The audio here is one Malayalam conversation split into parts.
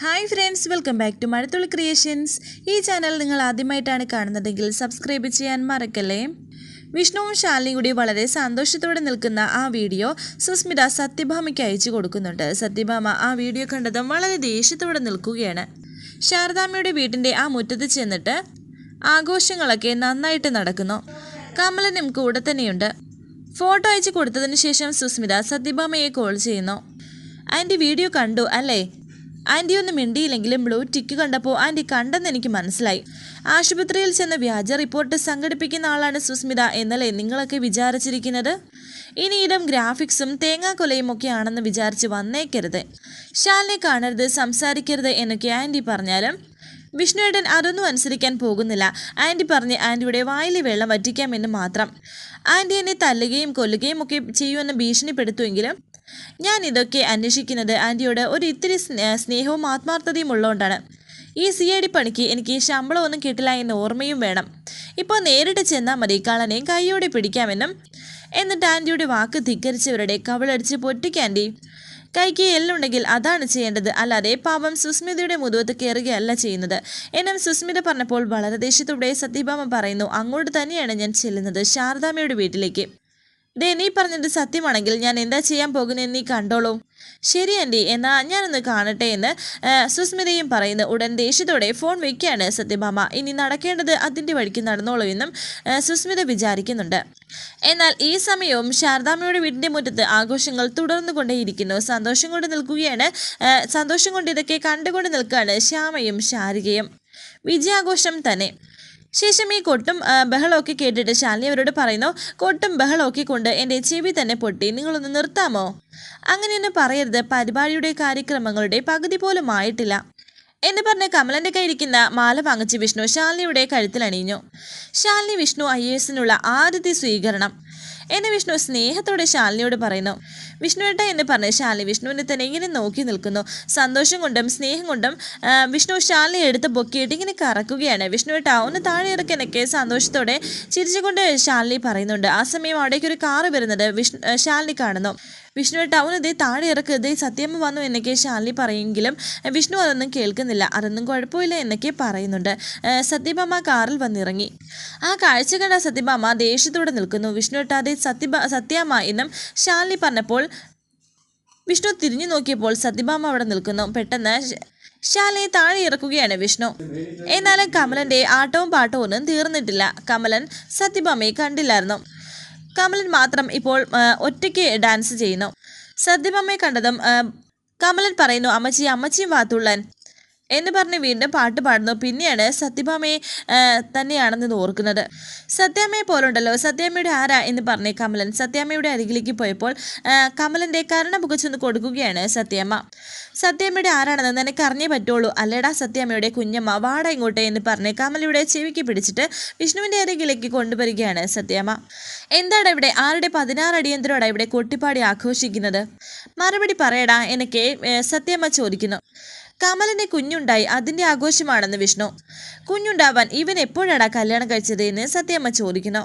Hi friends welcome back to Mazhathulli creations ഈ ചാനൽ നിങ്ങൾ ആദ്യമായിട്ടാണ് കാണുന്നതെങ്കിൽ സബ്സ്ക്രൈബ് ചെയ്യാൻ മറക്കല്ലേ? വിഷ്ണുവും ശാലിനിയും കൂടി വളരെ സന്തോഷത്തോടെ നിൽക്കുന്ന ആ വീഡിയോ സുസ്മിത സത്യഭാമയ്ക്ക് അയച്ചു കൊടുക്കുന്നുണ്ട്. സത്യഭാമ ആ വീഡിയോ കണ്ടതും വളരെ ദേഷ്യത്തോടെ നിൽക്കുകയാണ്. ശാരദാമ്മയുടെ വീട്ടിന്റെ ആ മുറ്റത്ത് ചെന്നിട്ട് ആഘോഷങ്ങളൊക്കെ നന്നായിട്ട് നടക്കുന്നു. കമലനും കൂടെ തന്നെയുണ്ട്. ഫോട്ടോ അയച്ചു കൊടുത്തതിന് ശേഷം സുസ്മിത സത്യഭാമയെ കോൾ ചെയ്യുന്നു. ആന്റി വീഡിയോ കണ്ടു അല്ലേ? ആന്റി ഒന്ന് മിണ്ടിയില്ലെങ്കിലും ബ്ലൂ ടിക്ക് കണ്ടപ്പോൾ ആന്റി കണ്ടെന്ന് എനിക്ക് മനസ്സിലായി. ആശുപത്രിയിൽ ചെന്ന് വ്യാജ റിപ്പോർട്ട് സംഘടിപ്പിക്കുന്ന ആളാണ് സുസ്മിത എന്നല്ലേ നിങ്ങളൊക്കെ വിചാരിച്ചിരിക്കുന്നത്? ഇനി ഇടം ഗ്രാഫിക്സും തേങ്ങാക്കൊലയും ഒക്കെ ആണെന്ന് വിചാരിച്ച് വന്നേക്കരുത്. ശാലിനെ കാണരുത് സംസാരിക്കരുത് എന്നൊക്കെ ആന്റി പറഞ്ഞാലും വിഷ്ണുവേട്ടൻ അതൊന്നും അനുസരിക്കാൻ പോകുന്നില്ല. ആന്റി പറഞ്ഞ് ആന്റിയുടെ വായിലെ വെള്ളം വറ്റിക്കാമെന്ന് മാത്രം. ആന്റി എന്നെ തല്ലുകയും കൊല്ലുകയും ഒക്കെ ചെയ്യുമെന്ന് ഭീഷണിപ്പെടുത്തുമെങ്കിലും ഞാൻ ഇതൊക്കെ അന്വേഷിക്കുന്നത് ആന്റിയോട് ഒരു ഇത്തിരി സ്നേ- സ്നേഹവും ആത്മാർത്ഥതയും ഉള്ളതുകൊണ്ടാണ്. ഈ സി ഐ ഡി പണിക്ക് എനിക്ക് ശമ്പളമൊന്നും കിട്ടില്ല എന്ന ഓർമ്മയും വേണം. ഇപ്പോൾ നേരിട്ട് ചെന്നാൽ മതി. കള്ളനെയും കൈയോടെ പിടിക്കാമെന്നും. എന്നിട്ട് ആന്റിയുടെ വാക്ക് ധിക്കരിച്ചവരുടെ കവിളടിച്ച് പൊട്ടിക്കാന്റി കൈക്ക് എല്ലുണ്ടെങ്കിൽ അതാണ് ചെയ്യേണ്ടത്. അല്ലാതെ പാപം സുസ്മിതയുടെ മുതുവത്ത് കയറുകയല്ല ചെയ്യുന്നത്. എന്നും സുസ്മിത പറഞ്ഞപ്പോൾ വളരെ ദേഷ്യത്തോടെ സത്യഭാമ പറയുന്നു അങ്ങോട്ട് തന്നെയാണ് ഞാൻ ചെല്ലുന്നത്. ശാരദാമ്മയുടെ വീട്ടിലേക്ക്. ദേ നീ പറഞ്ഞത് സത്യമാണെങ്കിൽ ഞാൻ എന്താ ചെയ്യാൻ പോകുന്നതെന്ന് നീ കണ്ടോളൂ. ശരി ആന്റി. എന്നാ ഞാനൊന്ന് കാണട്ടെ എന്ന് സുസ്മിതയും പറയുന്നു. ഉടൻ ദേഷ്യത്തോടെ ഫോൺ വയ്ക്കുകയാണ് സത്യഭാമ. ഇനി നടക്കേണ്ടത് അതിന്റെ വഴിക്ക് നടന്നോളൂ എന്നും സുസ്മിത വിചാരിക്കുന്നുണ്ട്. എന്നാൽ ഈ സമയവും ശാരദാമ്മയുടെ വീടിന്റെ മുറ്റത്ത് ആഘോഷങ്ങൾ തുടർന്നു കൊണ്ടേയിരിക്കുന്നു. സന്തോഷം കൊണ്ട് നിൽക്കുകയാണ് സന്തോഷം കൊണ്ട് ഇതൊക്കെ കണ്ടുകൊണ്ട് നിൽക്കുകയാണ് ശ്യാമയും ശാരികയും. വിജയാഘോഷം തന്നെ. ശേഷം ഈ കൊട്ടും ബഹളമൊക്കെ കേട്ടിട്ട് ശാലിനി അവരോട് പറയുന്നു കൊട്ടും ബഹളമൊക്കെ കൊണ്ട് എന്റെ ചെവി തന്നെ പൊട്ടി. നിങ്ങളൊന്ന് നിർത്താമോ? അങ്ങനെയൊന്നും പറയരുത്. പരിപാടിയുടെ കാര്യക്രമങ്ങളുടെ പകുതി പോലും ആയിട്ടില്ല. എന്ന് പറഞ്ഞ് കമലന്റെ കയ്യിരിക്കുന്ന മാല വാങ്ങിച്ച് വിഷ്ണു ശാലിനിയുടെ കഴുത്തിൽ അണിഞ്ഞു ശാലിനി വിഷ്ണു ഐ എസിനുള്ള ആദ്യത്തെ സ്വീകരണം. എന്ന് വിഷ്ണു സ്നേഹത്തോടെ ശാലിനിയോട് പറയുന്നു. വിഷ്ണുവേട്ട എന്ന് പറഞ്ഞ് ശാലിനി വിഷ്ണുവിനെ തന്നെ ഇങ്ങനെ നോക്കി നിൽക്കുന്നു. സന്തോഷം കൊണ്ടും സ്നേഹം കൊണ്ടും വിഷ്ണു ശാലിനി എടുത്ത് പൊക്കിയിട്ട് ഇങ്ങനെ കറക്കുകയാണ്. വിഷ്ണുവേട്ട ഒന്ന് താഴെ ഇറക്കാനൊക്കെ സന്തോഷത്തോടെ ചിരിച്ചുകൊണ്ട് ശാലിനി പറയുന്നുണ്ട്. ആ സമയം അവിടേക്ക് ഒരു കാറ് വരുന്നത് വിഷ്ണു ശാലിനി കാണുന്നു. വിഷ്ണുവേട്ട അവന് ഇതേ താഴെ ഇറക്ക് ദേ സത്യമ്മ വന്നു എന്നൊക്കെ ശാലി പറയുമെങ്കിലും വിഷ്ണു അതൊന്നും കേൾക്കുന്നില്ല. അതൊന്നും കുഴപ്പമില്ല എന്നൊക്കെ പറയുന്നുണ്ട്. സത്യഭാമ കാറിൽ വന്നിറങ്ങി. ആ കാഴ്ച കണ്ട സത്യഭാമ ദേഷ്യത്തോടെ നിൽക്കുന്നു. വിഷ്ണുവേട്ട ദേ സത്യഭ സത്യാമ്മ എന്നും ശാലിനി പറഞ്ഞപ്പോൾ വിഷ്ണു തിരിഞ്ഞു നോക്കിയപ്പോൾ സത്യഭാമ അവിടെ നിൽക്കുന്നു. പെട്ടെന്ന് ശാലയെ താഴെ ഇറക്കുകയാണ് വിഷ്ണു. എന്നാലും കമലന്റെ ആട്ടവും പാട്ടവും ഒന്നും തീർന്നിട്ടില്ല. കമലൻ സത്യഭാമയെ കണ്ടില്ലായിരുന്നു. കമലൻ മാത്രം ഇപ്പോൾ ഒറ്റയ്ക്ക് ഡാൻസ് ചെയ്യുന്നു. സദ്യമമ്മയെ കണ്ടതും കമലൻ പറയുന്നു അമ്മച്ചി അമ്മച്ചിയും വാത്തുള്ളൻ എന്ന് പറഞ്ഞ് വീണ്ടും പാട്ട് പാടുന്നു. പിന്നെയാണ് സത്യഭാമയെ തന്നെയാണെന്ന് ഓർക്കുന്നത്. സത്യാമ്മയെ പോലുണ്ടല്ലോ. സത്യാമ്മയുടെ ആരാ എന്ന് പറഞ്ഞ് കമലൻ സത്യാമ്മയുടെ അരികിലേക്ക് പോയപ്പോൾ കമലന്റെ കരുണ പുകച്ചൊന്ന് കൊടുക്കുകയാണ് സത്യാമ്മ. സത്യാമ്മയുടെ ആരാണെന്ന് നിനക്ക് അറിഞ്ഞേ പറ്റുള്ളൂ. അല്ലേടാ സത്യാമ്മയുടെ കുഞ്ഞമ്മ വാട ഇങ്ങോട്ടെ എന്ന് പറഞ്ഞ് കമലയുടെ ചെവിക്ക് പിടിച്ചിട്ട് വിഷ്ണുവിന്റെ അരികിലേക്ക് കൊണ്ടുവരികയാണ് സത്യാമ്മ. എന്താണ് ഇവിടെ? ആരുടെ പതിനാറ് അടിയന്തരോടാ ഇവിടെ കൊട്ടിപ്പാടി ആഘോഷിക്കുന്നത്? മറുപടി പറയടാ എന്നൊക്കെ ഏ, സത്യാമ്മ ചോദിക്കുന്നു. കമലിന് കുഞ്ഞുണ്ടായി അതിന്റെ ആഘോഷമാണെന്ന് വിഷ്ണു. കുഞ്ഞുണ്ടാവാൻ ഇവൻ എപ്പോഴാടാ കല്യാണം കഴിച്ചത് എന്ന് സത്യമ്മ ചോദിക്കുന്നു.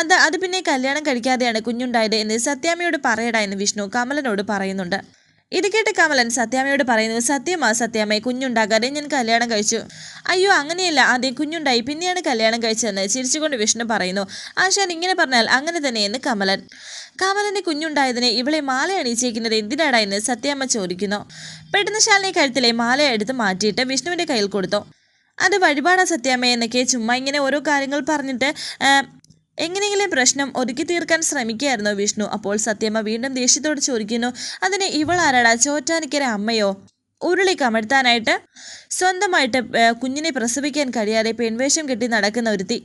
അത് അത് പിന്നെ കല്യാണം കഴിക്കാതെയാണ് കുഞ്ഞുണ്ടായത് എന്ന് സത്യാമ്മയോട് പറയടാ എന്ന് വിഷ്ണു കമലനോട് പറയുന്നുണ്ട്. ഇത് കേട്ട് കമലൻ സത്യാമ്മയോട് പറയുന്നു സത്യമാ സത്യാമ്മയെ കുഞ്ഞുണ്ടാകാതെ ഞാൻ കല്യാണം കഴിച്ചു. അയ്യോ അങ്ങനെയല്ല ആദ്യം കുഞ്ഞുണ്ടായി പിന്നെയാണ് കല്യാണം കഴിച്ചതെന്ന് ചിരിച്ചുകൊണ്ട് വിഷ്ണു പറയുന്നു. ആശാൻ ഇങ്ങനെ പറഞ്ഞാൽ അങ്ങനെ തന്നെയെന്ന് കമലൻ. കമലന്റെ കുഞ്ഞുണ്ടായതിനെ ഇവളെ മാല അണിയിച്ചേക്കുന്നത് എന്തിനാടാ എന്ന് സത്യാമ്മ ചോദിക്കുന്നു. പെട്ടെന്ന് ശാലിനി കഴുത്തിലെ മാല എടുത്ത് മാറ്റിയിട്ട് വിഷ്ണുവിന്റെ കയ്യിൽ കൊടുത്തു. അത് വഴിപാടാ സത്യാമ്മ എന്നൊക്കെ ചുമ്മാ ഇങ്ങനെ ഓരോ കാര്യങ്ങൾ പറഞ്ഞിട്ട് എങ്ങനെയെങ്കിലും പ്രശ്നം ഒതുക്കി തീർക്കാൻ ശ്രമിക്കുകയായിരുന്നു വിഷ്ണു. അപ്പോൾ സത്യമ്മ വീണ്ടും ദേഷ്യത്തോട് ചോദിക്കുന്നു അതിന് ഇവൾ ആരാടാ? ചോറ്റാനിക്കര അമ്മയോ? ഉരുളി കമഴ്ത്താനായിട്ട് സ്വന്തമായിട്ട് കുഞ്ഞിനെ പ്രസവിക്കാൻ കഴിയാതെ പെൺവേഷം കെട്ടി നടക്കുന്ന ഒരുത്തി.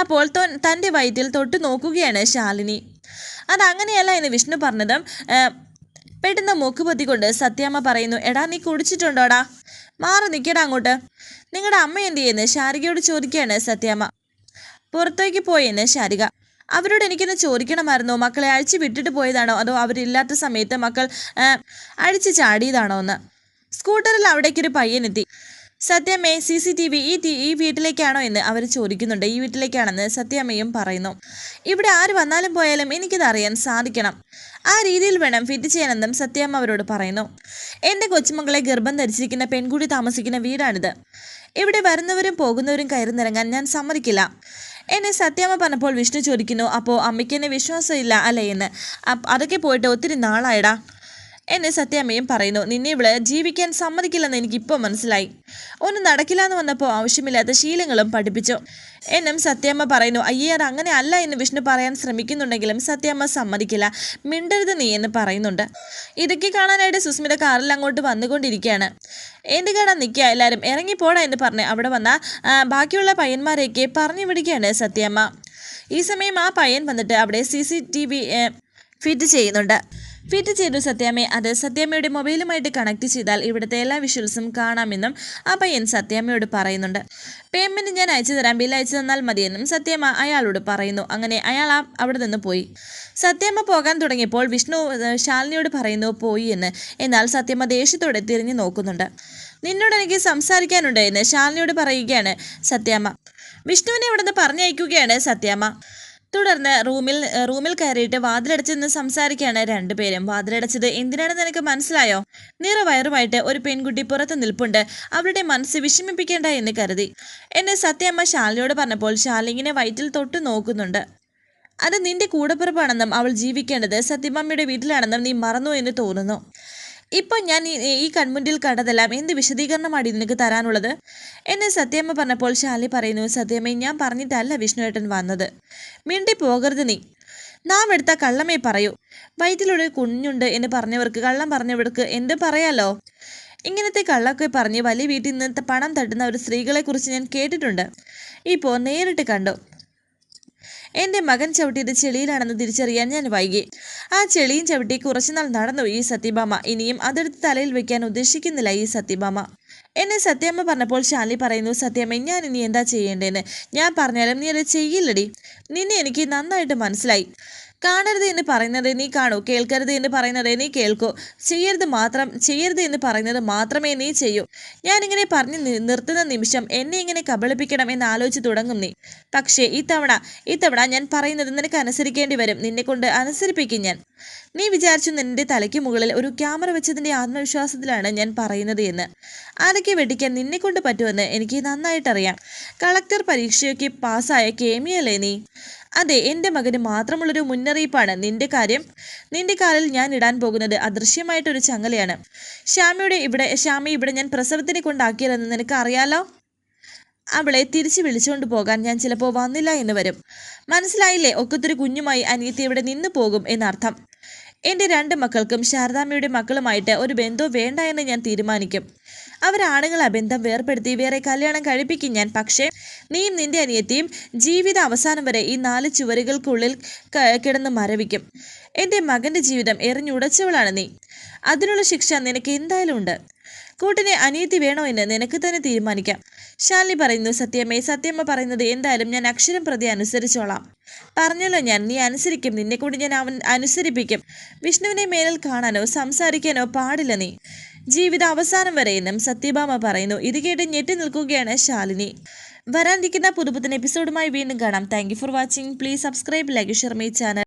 അപ്പോൾ തന്റെ വയറ്റിൽ തൊട്ടു നോക്കുകയാണ് ശാലിനി. അതങ്ങനെയല്ല എന്ന് വിഷ്ണു പറഞ്ഞതും പെട്ടെന്ന് മൂക്ക് പൊത്തിക്കൊണ്ട് സത്യാമ്മ പറയുന്നു എടാ നീ കുടിച്ചിട്ടുണ്ടോടാ? മാറി നിൽക്കടാ അങ്ങോട്ട്. നിങ്ങളുടെ അമ്മ എന്ത് ചെയ്യുന്നത് ശാരികയോട് ചോദിക്കുകയാണ് സത്യാമ്മ പുറത്തേക്ക് പോയെന്ന് ശാരിക. അവരോട് എനിക്കൊന്ന് ചോദിക്കണമായിരുന്നോ മക്കളെ അഴിച്ചു വിട്ടിട്ട് പോയതാണോ അതോ അവരില്ലാത്ത സമയത്ത് മക്കൾ അഴിച്ചു ചാടിയതാണോ എന്ന്. സ്കൂട്ടറിൽ അവിടേക്കൊരു പയ്യനെത്തി സത്യമേ സി സി ടി വി ഈ ഈ വീട്ടിലേക്കാണോ എന്ന് അവർ ചോദിക്കുന്നുണ്ട്. ഈ വീട്ടിലേക്കാണെന്ന് സത്യമ്മയും പറയുന്നു. ഇവിടെ ആര് വന്നാലും പോയാലും എനിക്കിത് അറിയാൻ സാധിക്കണം. ആ രീതിയിൽ വേണം ഫിറ്റ് ചെയ്യാനെന്നും സത്യാമ്മ അവരോട് പറയുന്നു. എന്റെ കൊച്ചുമകളെ ഗർഭം ധരിച്ചിരിക്കുന്ന പെൺകുടി താമസിക്കുന്ന വീടാണിത്. ഇവിടെ വരുന്നവരും പോകുന്നവരും കയറുന്നിറങ്ങാൻ ഞാൻ സമ്മതിക്കില്ല. എന്നെ സത്യാമ്മ പറഞ്ഞപ്പോൾ വിഷ്ണു ചോദിക്കുന്നു അപ്പോൾ അമ്മയ്ക്ക് എന്നെ വിശ്വാസമില്ല അല്ലേ എന്ന്? അതൊക്കെ പോയിട്ട് ഒത്തിരി നാളായടാ. എന്നെ സത്യാമ്മയും പറയുന്നു നിന്നെ ഇവിടെ ജീവിക്കാൻ സമ്മതിക്കില്ലെന്ന് എനിക്കിപ്പോൾ മനസ്സിലായി. ഒന്നും നടക്കില്ല എന്ന് വന്നപ്പോൾ ആവശ്യമില്ലാത്ത ശീലങ്ങളും പഠിപ്പിച്ചു. എന്നും സത്യാമ്മ പറയുന്നു അയ്യേ അത് അങ്ങനെ അല്ല എന്ന് വിഷ്ണു പറയാൻ ശ്രമിക്കുന്നുണ്ടെങ്കിലും സത്യാമ്മ സമ്മതിക്കില്ല. മിണ്ടരുത് നീ എന്ന് പറയുന്നുണ്ട്. ഇതൊക്കെ കാണാനായിട്ട് സുസ്മിത കാറിൽ അങ്ങോട്ട് വന്നുകൊണ്ടിരിക്കുകയാണ്. എന്ത് കാണാൻ നിൽക്കുക എല്ലാവരും ഇറങ്ങിപ്പോടാ എന്ന് പറഞ്ഞ് അവിടെ വന്ന ബാക്കിയുള്ള പയ്യന്മാരെയൊക്കെ പറഞ്ഞു വിടുകയാണ് സത്യാമ്മ. ഈ സമയം ആ പയ്യൻ വന്നിട്ട് അവിടെ C C T V fit ചെയ്യുന്നുണ്ട്. ഫിറ്റ് ചെയ്തു സത്യാമ്മയെ അത് സത്യാമ്മയുടെ മൊബൈലുമായിട്ട് കണക്ട് ചെയ്താൽ ഇവിടുത്തെ എല്ലാ വിഷ്വൽസും കാണാമെന്നും ആ പയ്യൻ സത്യാമ്മയോട് പറയുന്നുണ്ട്. പേയ്മെന്റ് ഞാൻ അയച്ചു തരാം ബില്ല് അയച്ചു തന്നാൽ മതിയെന്നും സത്യാമ്മ അയാളോട് പറയുന്നു. അങ്ങനെ അയാൾ അവിടെ നിന്ന് പോയി. സത്യാമ്മ പോകാൻ തുടങ്ങിയപ്പോൾ വിഷ്ണു ശാലിനിയോട് പറയുന്നു പോയി എന്ന്. എന്നാൽ സത്യമ്മ ദേഷ്യത്തോടെ തിരിഞ്ഞു നോക്കുന്നുണ്ട്. നിന്നോട് എനിക്ക് സംസാരിക്കാനുണ്ട് എന്ന് ശാലിനിയോട് പറയുകയാണ് സത്യാമ്മ. വിഷ്ണുവിനെ ഇവിടെ നിന്ന് പറഞ്ഞയക്കുകയാണ് സത്യാമ്മ. തുടർന്ന് റൂമിൽ റൂമിൽ കയറിയിട്ട് വാതിലടച്ച് നിന്ന് സംസാരിക്കുകയാണ് രണ്ടുപേരും. വാതിലടച്ചത് എന്തിനാണെന്ന് എനിക്ക് മനസ്സിലായോ? നിറവയറുമായിട്ട് ഒരു പെൺകുട്ടി പുറത്ത് നിൽപ്പുണ്ട്. അവരുടെ മനസ്സ് വിഷമിപ്പിക്കേണ്ട എന്ന് കരുതി. എന്നെ സത്യമ്മ ശാലിനിയോട് പറഞ്ഞപ്പോൾ ശാലിങ്ങിനെ വയറ്റിൽ തൊട്ട് നോക്കുന്നുണ്ട്. അത് നിന്റെ കൂടപ്പിറപ്പാണെന്നും അവൾ ജീവിക്കേണ്ടത് സത്യമ്മയുടെ വീട്ടിലാണെന്നും നീ മറന്നു എന്ന് തോന്നുന്നു. ഇപ്പം ഞാൻ ഈ കൺമുണ്ടിൽ കണ്ടതെല്ലാം എന്ത് വിശദീകരണമാണ് നിനക്ക് തരാനുള്ളത്? എന്നെ സത്യമ്മ പറഞ്ഞപ്പോൾ ശാലി പറയുന്നു സത്യമ്മ ഞാൻ പറഞ്ഞിട്ടല്ല വിഷ്ണുവേട്ടൻ വന്നത്. മിണ്ടി പോകരുത് നീ. നാം എടുത്ത കള്ളമേ പറയൂ. വയറ്റിലൊരു കുഞ്ഞുണ്ട് എന്ന് പറഞ്ഞവർക്ക് കള്ളം പറഞ്ഞവർക്ക് എന്ത് പറയാലോ? ഇങ്ങനത്തെ കള്ളൊക്കെ പറഞ്ഞ് വലിയ വീട്ടിൽ നിന്ന് പണം തട്ടുന്ന ഒരു സ്ത്രീകളെക്കുറിച്ച് ഞാൻ കേട്ടിട്ടുണ്ട്. ഇപ്പോൾ നേരിട്ട് കണ്ടു. എന്റെ മകൻ ചവിട്ടിയത് ചെളിയിലാണെന്ന് തിരിച്ചറിയാൻ ഞാൻ വൈകി. ആ ചെളിയും ചവിട്ടി കുറച്ചുനാൾ നടന്നു ഈ സത്യഭാമ. ഇനിയും അതെടുത്ത് തലയിൽ വെക്കാൻ ഉദ്ദേശിക്കുന്നില്ല ഈ സത്യഭാമ. എന്നെ സത്യമ്മ പറഞ്ഞപ്പോൾ ശാലി പറയുന്നു സത്യമ്മ ഞാൻ ഇനി എന്താ ചെയ്യേണ്ടതെന്ന് ഞാൻ പറഞ്ഞാലും നീ അത് ചെയ്യില്ലടി. നിന്നെ എനിക്ക് നന്നായിട്ട് മനസ്സിലായി. കാണരുത് എന്ന് പറയുന്നത് നീ കാണൂ കേൾക്കരുത് എന്ന് പറയുന്നത് നീ കേൾക്കൂ. ചെയ്യരുത് മാത്രം ചെയ്യരുത് എന്ന് പറയുന്നത് മാത്രമേ നീ ചെയ്യൂ. ഞാനിങ്ങനെ പറഞ്ഞു നിർത്തുന്ന നിമിഷം എന്നെ ഇങ്ങനെ കബളിപ്പിക്കണം എന്ന് ആലോചിച്ച് തുടങ്ങും നീ. പക്ഷേ ഇത്തവണ ഇത്തവണ ഞാൻ പറയുന്നത് നിനക്ക് അനുസരിക്കേണ്ടി വരും. നിന്നെ കൊണ്ട് അനുസരിപ്പിക്കും ഞാൻ. നീ വിചാരിച്ചു നിന്റെ തലയ്ക്ക് മുകളിൽ ഒരു ക്യാമറ വെച്ചതിന്റെ ആത്മവിശ്വാസത്തിലാണ് ഞാൻ പറയുന്നത് എന്ന്. അതൊക്കെ വെടിക്കാൻ നിന്നെ കൊണ്ട് പറ്റുമെന്ന് എനിക്ക് നന്നായിട്ടറിയാം. കളക്ടർ പരീക്ഷയൊക്കെ പാസ്സായ കേമിയല്ലേ നീ? അതെ എന്റെ മകന് മാത്രമുള്ളൊരു മുന്നറിയിപ്പാണ്. നിന്റെ കാര്യം നിന്റെ കാലിൽ ഞാൻ ഇടാൻ പോകുന്നത് അദൃശ്യമായിട്ടൊരു ചങ്ങലയാണ്. ശ്യാമയുടെ ഇവിടെ ശ്യാമി ഇവിടെ ഞാൻ പ്രസവത്തിന് കൊണ്ടാക്കിയതെന്ന് നിനക്ക് അറിയാലോ? അവളെ തിരിച്ചു വിളിച്ചുകൊണ്ട് പോകാൻ ഞാൻ ചിലപ്പോൾ വന്നില്ല എന്ന് വരും. മനസ്സിലായില്ലേ? ഒക്കത്തൊരു കുഞ്ഞുമായി അനിയത്തി ഇവിടെ നിന്ന് പോകും എന്നർത്ഥം. എന്റെ രണ്ട് മക്കൾക്കും ശാരദാമ്മയുടെ മക്കളുമായിട്ട് ഒരു ബന്ധവും വേണ്ട എന്ന് ഞാൻ തീരുമാനിക്കും. അവരാണുങ്ങൾ അബന്ധം ബന്ധം വേർപ്പെടുത്തി വേറെ കല്യാണം കഴിപ്പിക്കും ഞാൻ. പക്ഷേ നീയും നിന്റെ അനിയത്തിയും ജീവിത അവസാനം വരെ ഈ നാല് ചുവരുകൾക്കുള്ളിൽ കിടന്ന് മരവിക്കും. എന്റെ മകന്റെ ജീവിതം എറിഞ്ഞുടച്ചവളാണ് നീ. അതിനുള്ള ശിക്ഷ നിനക്ക് എന്തായാലും ഉണ്ട്. കൂട്ടിനെ അനിയത്തി വേണോ എന്ന് നിനക്ക് തന്നെ തീരുമാനിക്കാം. ശാലിനി പറയുന്നു സത്യമേ സത്യമ്മ പറയുന്നത് എന്തായാലും ഞാൻ അക്ഷരം പ്രതി അനുസരിച്ചോളാം. പറഞ്ഞല്ലോ ഞാൻ നീ അനുസരിക്കും. നിന്നെ കൂടി ഞാൻ അവൻ അനുസരിപ്പിക്കും. വിഷ്ണുവിനെ മേലിൽ കാണാനോ സംസാരിക്കാനോ പാടില്ല നീ. ജീവിത അവസാനം വരെയെന്നും സത്യഭാമ പറയുന്നു. ഇത് കേട്ട് ഞെട്ടി നിൽക്കുകയാണ് ശാലിനി. വരാനിരിക്കുന്ന പുതുപുത്തൻ എപ്പിസോഡുമായി വീണ്ടും കാണാം. Thank for watching please subscribe like share my channel